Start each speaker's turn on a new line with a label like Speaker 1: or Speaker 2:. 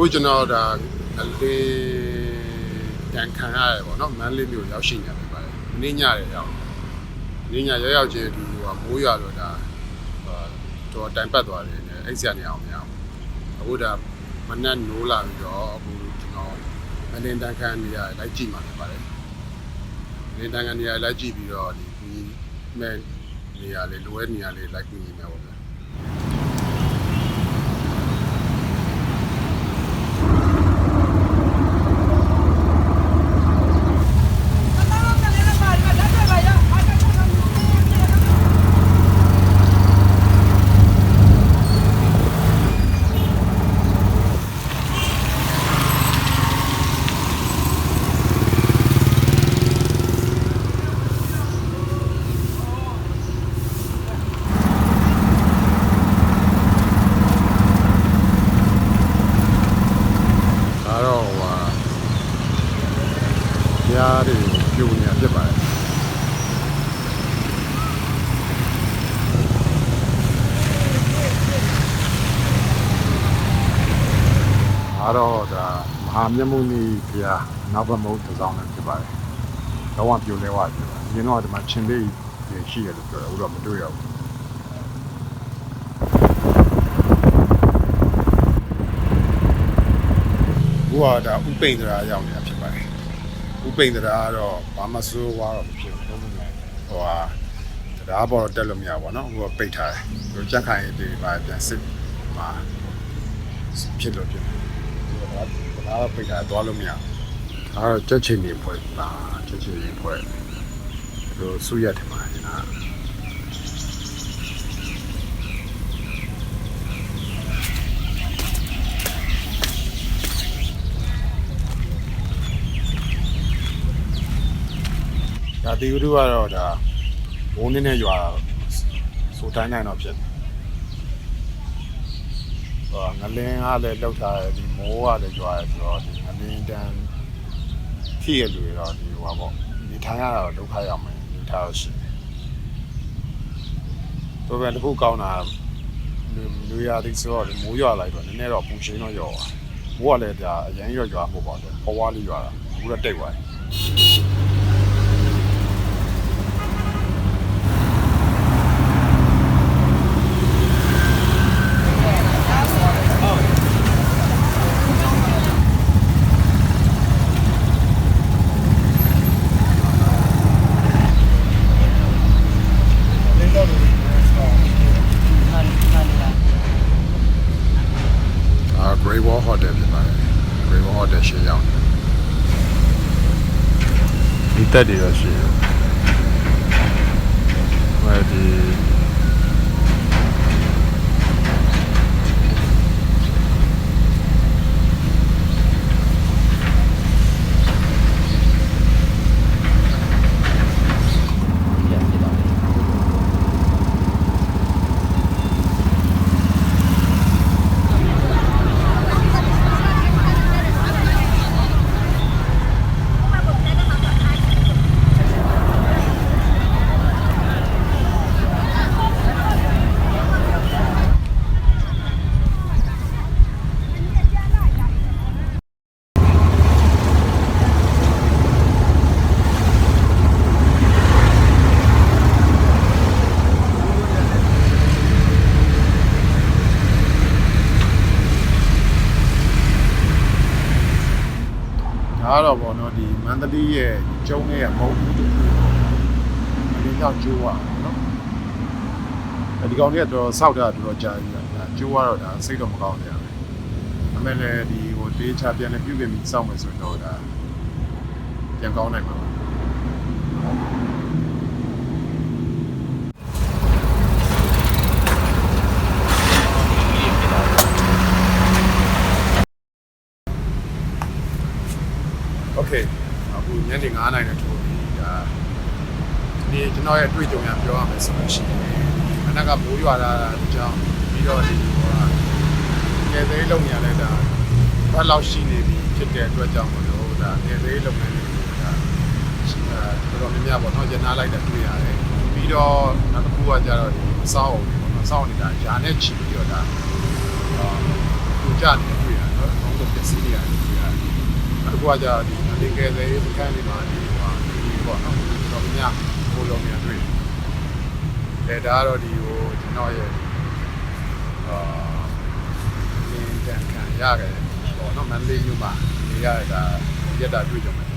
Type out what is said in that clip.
Speaker 1: အခုကျွန်တော်ဒါငလေးကန်ခံရတယ်ပေါ့နော်မန်းလေးမျိုးရောက်ရှိနေတယ်ပါတယ်မင်းညရရောက်မင်းညရောက်ရောက်ချင်းဒီဟိုမိုးရွာတော့ဒါဟိုတော့တိုင်ပတ်သွားတယ်အဲ့ဆရာနေအောင်မရဘူးအခုဒါမနက်နိုးလာပြီးတော့အခုကျွန်တော်မလင်တန်ခမ်းနေရလိုက်ကြည့်မှာဖြစ်ပါတယ်မလင်တန်ခမ်းနေရလိုက်ကြည့်ပြီးတော့ဒီမဲ့နေရာလေးလိုအပ်နေရာလေးလိုက်ပြီးနေမှာပေါ့ဗျာ ဒါတော့ဟိုဟာ ရားတွေပြိုနေတာဖြစ်ပါတယ်ဒါတော့ဒါမဟာမြတ်မုနီဘုရားနောက်ဘက်မဟုတ်တစ်စောင်းလည်းဖြစ်ပါတယ်တော့ဝပြိုလဲဝပြိုတယ်အရင်တော့ဒီမှာချင်းလေးတွေရှိတယ်လို့ပြောတယ်အခုတော့မတွေ့ရဘူးဘုရားဒါဥပိန်ဒရာရောက်နေတာဖြစ် ပိန်တရားတော့ဘာမှဆိုးဝါးတော့မဖြစ်ဘူးလုံးဝဟိုဟာတရားပေါ်တက်လို့မရပါတော့ဟိုပိတ်ထားတယ်ဟိုကြက်ခိုင်တွေပါပြန်စစ်မှာဖြစ်လို့ဖြစ်တယ်တရားပိတ်ထားသွားလို့မရဒါတော့ကြက်ချင်းတွေဖွဲ့ပါကြက်ချင်းတွေဖွဲ့ဟိုစုရထမှာကျွန်တော် ဒါတီဝရုကတော့ဒါဘုံနေနဲ့ရွာဆိုတိုင်းနိုင်တော့ဖြစ်တယ်ဟောငလင်းကလည်းလောက်ထားတယ်ဒီမိုးကလည်းရွာတယ်ဆိုတော့ဒီငလင်းတန်းဖြစ်ရလူတွေတော့ဒီဟောပေါ့ဒီထိုင်ရတော့ဒုက္ခရောက်မယ်ဒီထားတော့ရှိတယ်တော့ပြန်တစ်ခုကောင်းတာလူလူရသည်ဆိုတော့ဒီမိုးရွာလိုက်တော့နည်းနည်းတော့ပူရှင်းတော့ရောမိုးကလည်းဒါအရင်ရွာရွာမှုပေါ့တယ်ပေါ်ဝါလေးရွာတာအခုတော့တိတ်သွားတယ် အာ Great Wall Hotel ဖြစ်ပါတယ် Great Wall Hotel ရှေ့ရောက်နေဒီတက်တွေတော့ရှိတယ်ဟိုဒီဒါက တော့ဗောနော်ဒီမန္တလေးရဲ့ကျုံးရဲ့မုံဘူးတူအလင်းရောက်ကျိုးရအောင်နော်အဲဒီကောင်တွေကတော်တော်စောက်တာတော်တော်ကြာပြီလားဒါကျိုးရတော့ဒါစိတ်တော့မကောင်းနေရဘူးအမေလည်းဒီဟိုတေးချပြန်လည်းပြုပြင်ပြီးစောက်မယ်ဆိုတော့ဒါပြန်ကောင်းနိုင်မှာပါ 9နိုင်နဲ့ထိုးပြီးဒါဒီနေ့ကျွန်တော်ရဲ့အတွေ့အကြုံရပြောရမယ်ဆိုလို့ရှိရင်မနက်ကမိုးရွာတာအကြောင်းပြီးတော့ဒီဟိုကငယ်သေးလုံရလဲဒါဘတ်လောက်ရှိနေပြီဖြစ်တဲ့အတွက်ကြောင့်မလို့ဒါငယ်သေးလုံနေတယ်ဒါတော်တော်များများပေါ့နော်ရနာလိုက်တဲ့တွေ့ရတယ်ပြီးတော့နောက်တစ်ခုကကြတော့အဆောက်အုံပေါ့နော်အဆောက်အုံတွေကယာနဲ့ချီပြီးတော့ဒါဟိုကြာနေတွေ့ရတယ်နော်ဘုံတို့ပြည့်စည်နေရတယ်နောက်တစ်ခုကကြတော့ဒီ လင်ကယ်သေးစခန်းလေးမှာဒီဟိုဒီပေါ့နော်တော့ညဟိုလုံးနေတွေ့တယ်ဒါကတော့ဒီဟိုကျွန်တော်ရဲ့အာလင်းတန်ခံရတယ်ပေါ့နော်မန္တလေးမြို့မှာနေရတာရက်တာတွေ့ကြမှာ